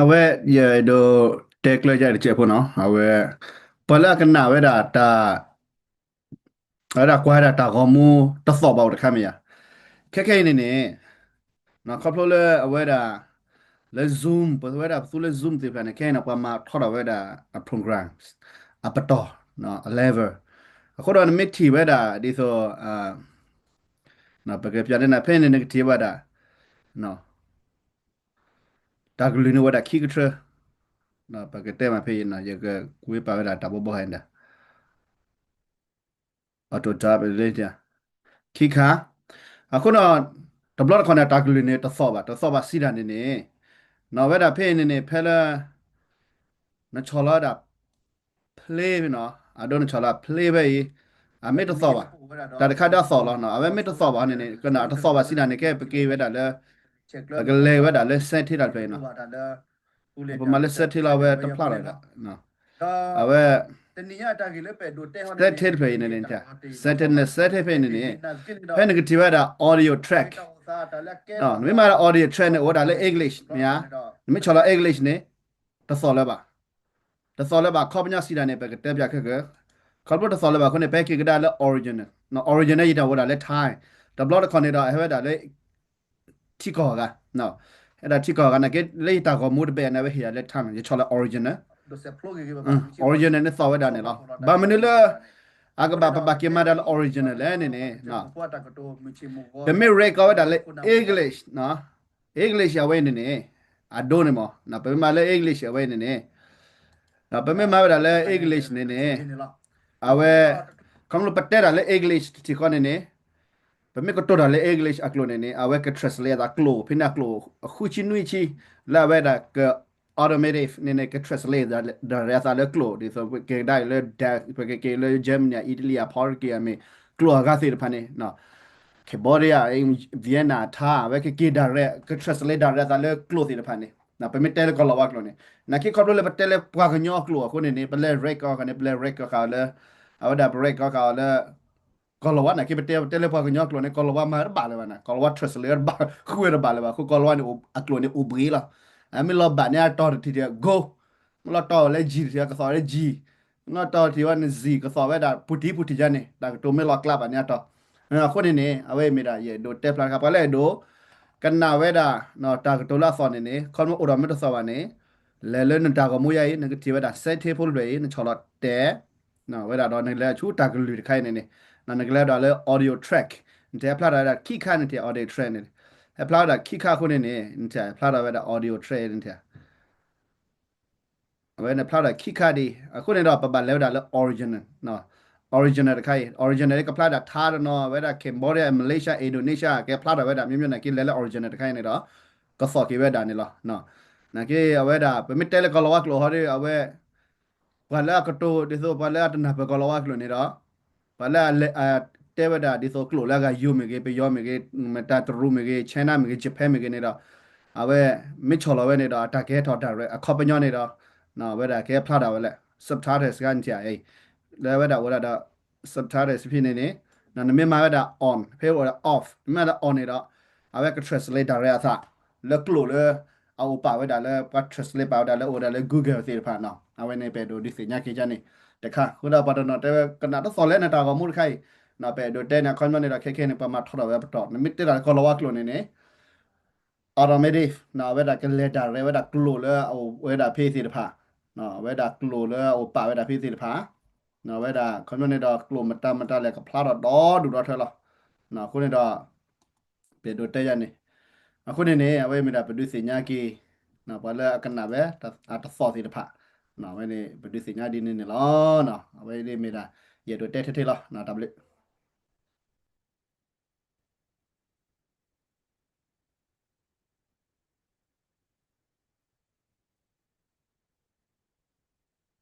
အဝဲရဒိုတက်လက်ကြတဲ့ချက်ဖို့နော်အဝဲပလကနာဝဲတာတာအဲ့ဒါကွာတာတာကောမူတသောပေါ့တခါမရခက်ခဲနေနေနော်ခေါပလိုလေအဝဲတာလေ zoom ပဝဲတာသူလေ zoom တေပနေခဲနပမာထော်ဝဲတာ programs အပတော်နော် level အခုတော့မစ်တီဝဲတာဒီဆိုအာနော်ပကပြတဲ့နာဖဲနေနေတီဝဲတာနော် ဒါကလူနေဝဲတာခိကထနော်ပကတဲ့မှာဖေးနော်ရကကွေးပါဝဲတာတဘဘဟန်ဒါအတူတာပဲလေကြာခိခါအခုတော့ဒဘလခေါ်နေတာကလူနေတသောပါတသောပါစီတာနေနေနော်ဝဲတာဖေးနေနေဖဲလာနချောလာတာ play နော်အတော့နချောလာ play ပဲအမေတသောပါဒါတခါတော့သောလာနော်အမေမေတသောပါနေနေကနာတသောပါစီတာနေကဲပကေဝဲတာလေ check ကလေးဝဲတာလေဆက်ထိတာပဲနော်ဘာတာလဲဦးလေပမာလေဆက်ထိလာဝဲတဖလာလာနော်ဒါအဝဲတနည်းအတာကြီးလည်းပဲဒိုတဲဟော set hit ပဲနေနေတာ set hit နဲ့ set hit ပဲနေနေဖဲ negative တာ audio track နော်မိမ audio track နဲ့ဟိုဒါလေ english များမိချောလာ english နဲ့တစော်လဲပါတစော်လဲပါခေါပညာစီတာနဲ့ပဲတက်ပြခက်ခက်ခေါပတစော်လဲပါခုနဲ့ပဲကိကဒါလေ original နော် original ရတာဟိုဒါလေ thai တဘလော့ခေါနေတာဟဲ့ဒါလေ တီကောကနော်အဲ့ဒါတီကောကနကေလေတာကောမူဒပဲနေပဲဟိရလေ thai ရချောလာ original ဒိုဆက်ဖလိုကြီးပဲ original နဲ့စော်ဝဲတာနဲ့လားဘာမနလဲအကဘာဘာကေမာဒါ original လဲနေနေနော်ပွားတာကတော့မြချီမူဘော the mid rate ကဝဲတာလေ english နော် english ရဝဲနေနေအဒိုနေမနော်ပဲမလဲ english ရဝဲနေနေနော်ပဲမမဝဲတာလေ english နေနေအဝဲကမလို့ပတ်တဲ့တာလေ english တီခေါနေနေ ပဲမကတော့တာလေ english အကလို့နေနေအဝဲက translate တာကလို့ဖိနာကလို့အခုချီနွိချီလာဝဲတာက automatic နေနေက translate ဒါဒါရတာလေကလို့ဒီဆိုကေဒါလေဒါကေကေလေ germany italy အဖော်ကေအမေကလို့ကသေးတယ်ဖာနေနော် ke boria in vienna tha ve ke ke direct ke translate direct le close de phane na pe me tele ko lawa klo ne na ke ko le tele pwa ga nyo klo ko ne ne pe le rek ko ne ple rek ko ka le awa da break ko ka le ko lawa na ke pe tele tele pwa ga nyo klo ne ko lawa ma ba le ba na ko lawa translate ba khu re ba le ba ko ko lawa ne a klo ne ubri la a mi lo ba ne a to ti de go lo to le ji ti ka so le ji no to ti wa ne zi ka so we da puti puti ja ne da to me lo club ba ne to အခုနေနေအဝဲမီတာရေဒိုတက်ပလာကပါလေဒိုကနာဝဲတာနော်တာကတိုလာစောနေနေခွန်မအိုရမတ်စောပါနေလဲလဲနတာကမူရိုင်နဂတီဝဲတာဆက်သေးဖို့လွယ်နချောလတဲနော်ဝဲတာတော့ နေလဲချူတာကလူတခိုင်နေနေနော်ငကလဲတော့လဲ audio track တဲ့ပလာတာခိခါနေတဲ့ audio track နေအပလာတာခိခါခုနေနေတဲ့ပလာတာဝဲတာ audio track နေတဲ့ဝဲနေပလာတာခိခါဒီအခုနေတော့ပပလဲတာလဲ original နော် original တခိုင် original ကပလာတာထားတော့နော်ဝဲတာ Cambodia Malaysia Indonesia ကပလာတာဝဲတာမြို့မြို့နဲ့ကလဲလဲ original တခိုင်နေတော့ကစော်ကေဝဲတာနေလားနော်နာကေအဝဲတာပမစ်တဲလကလောဝကလောဟာရီအဝဲဘာလာကတိုဒီဆိုဘာလာတနာပကလောဝကလောနေတော့ ဘာလာတဲဝဒါဒီဆိုကလောလာကယူမီကေပယောမီကေမတာတရူမီကေချိုင်းနာမီကေဂျပန်မီကေနေတော့အဝဲမစ်ချော်လောဝဲနေတော့တာကဲထော်တာရဲအခေါပညောနေတော့နော်ဝဲတာကဲဖလာတာဝဲလက် subtitle စကန်ချာအေးလဲဝဲတာဝဲတာ subtitle ဖြစ်နေနေနော်နမမဝဲတာ on ဖေဝဲတာ off နမတာ on နေတော့အဝဲက translator ရဲအသလက်ကလို့လဲအဝပါဝဲတာလဲပတ် translate ပါတာလဲ order လဲ google သေးဖာနော်အဝဲနေပဲတို့ဒီစညာခေချနေ တခါခုနပါတော့တဲ့ကနာတော့ဆော်လဲနေတာကမှုတခိုင်နော်ပဲတို့တဲ့နခွန်မနေတာခဲခဲနေပမာထော်တော့ပဲတော့နမစ်တဲ့တာကောလဝကလို့နေနေ automatic နော်ဝဲတာက letter ရဲဝဲတာ close လဲဟိုဝဲတာဖေးသေးတဖာနော်ဝဲတာ close လဲဟိုပါဝဲတာဖေးသေးတဖာနော်ဝဲတာခွန်မနေတော့ close မတမတလဲကဖလာတော့တော့ဒူတော့ထဲလားနော်ခုနေတော့ပဲတို့တဲ့ရနေအခုနေနေအဝဲမတာပဒုစညာကီနော်ဘာလဲအကနာပဲအတဖော်သေးတဖာ နော်ဝဲနေပဒုစညာဒီနေနေလောနော်အဝဲလေးမတာရတို့တဲ့ထဲထဲလားနော် w